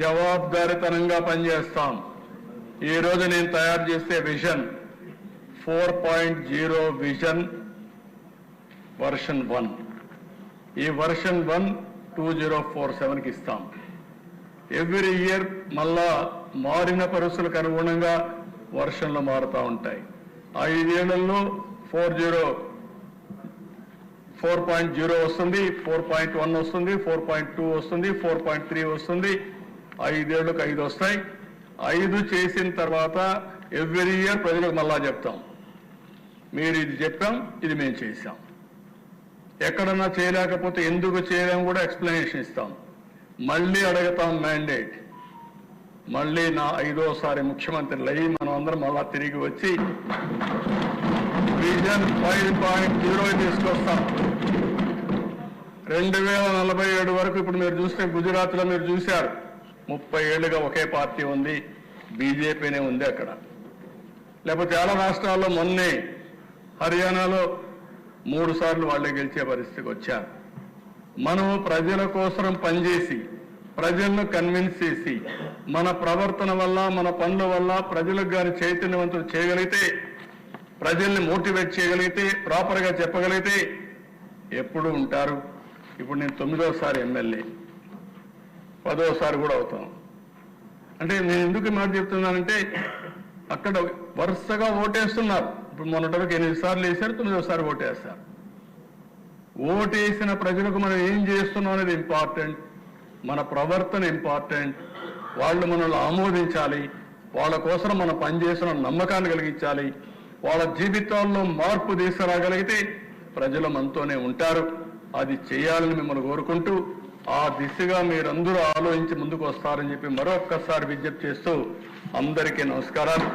జవాబుదారితనంగా పనిచేస్తాం. ఈరోజు నేను తయారు చేసే vision four point zero vision version one. ఈ version one two zero four సెవెన్కి ఇస్తాం. ఎవ్రీ ఇయర్ మళ్ళా మారిన పరిస్థితులకు అనుగుణంగా వర్షన్లు మారుతూ ఉంటాయి. ఐదేళ్ళలో four zero four point zero వస్తుంది ఫోర్ పాయింట్ వన్ వస్తుంది ఫోర్ పాయింట్ టూ వస్తుంది ఫోర్ పాయింట్ త్రీ వస్తుంది ఐదేళ్ళకు ఐదు వస్తాయి. ఐదు చేసిన తర్వాత ఎవ్రీ ఇయర్ ప్రజలకు మళ్ళా చెప్తాం. మీరు ఇది చెప్పాం ఇది మేము చేశాం. ఎక్కడన్నా చేయలేకపోతే ఎందుకు చేయలేము కూడా ఎక్స్ప్లెనేషన్ ఇస్తాం. మళ్ళీ అడుగుతాం మ్యాండేట్ మళ్ళీ నా ఐదోసారి ముఖ్యమంత్రులు అయ్యి మనం అందరం మళ్ళా తిరిగి వచ్చి విజన్ ఫైవ్ పాయింట్ జీరో తీసుకొస్తాం. రెండు వేల నలభై ఏడు వరకు ఇప్పుడు మీరు చూస్తే గుజరాత్లో మీరు చూశారు. ముప్పై ఏళ్ళుగా ఒకే పార్టీ ఉంది బీజేపీనే ఉంది అక్కడ. లేకపోతే చాలా రాష్ట్రాల్లో మొన్నే హర్యానాలో మూడు సార్లు వాళ్ళే గెలిచే పరిస్థితికి వచ్చారు మనము ప్రజల కోసం పనిచేసి ప్రజలను కన్విన్స్ చేసి మన ప్రవర్తన వల్ల మన పనుల వల్ల ప్రజలకు గాని చైతన్యవంతులు చేయగలిగితే ప్రజల్ని మోటివేట్ చేయగలిగితే ప్రాపర్గా చెప్పగలిగితే ఎప్పుడు ఉంటారు? ఇప్పుడు నేను తొమ్మిదోసారి ఎమ్మెల్యే. పదోసారి కూడా అవుతాం. అంటే నేను ఎందుకు ఈ మాట చెప్తున్నానంటే అక్కడ వరుసగా ఓటేస్తున్నారు. ఇప్పుడు మొన్నటి వరకు ఎనిమిది సార్లు వేశారు తొమ్మిదోసారి ఓటేస్తారు. ఓటేసిన ప్రజలకు మనం ఏం చేస్తున్నాం అనేది ఇంపార్టెంట్ మన ప్రవర్తన ఇంపార్టెంట్ వాళ్ళు మనల్ని ఆమోదించాలి. వాళ్ళ కోసం మనం పనిచేసిన నమ్మకాన్ని కలిగించాలి. వాళ్ళ జీవితాల్లో మార్పు తీసుకురాగలిగితే ప్రజలు మనతోనే ఉంటారు. అది చేయాలని మిమ్మల్ని కోరుకుంటూ ఆ దిశగా మీరందరూ ఆలోచించి ముందుకు వస్తారని చెప్పి మరొక్కసారి విజ్ఞప్తి చేస్తూ అందరికీ నమస్కారాలు.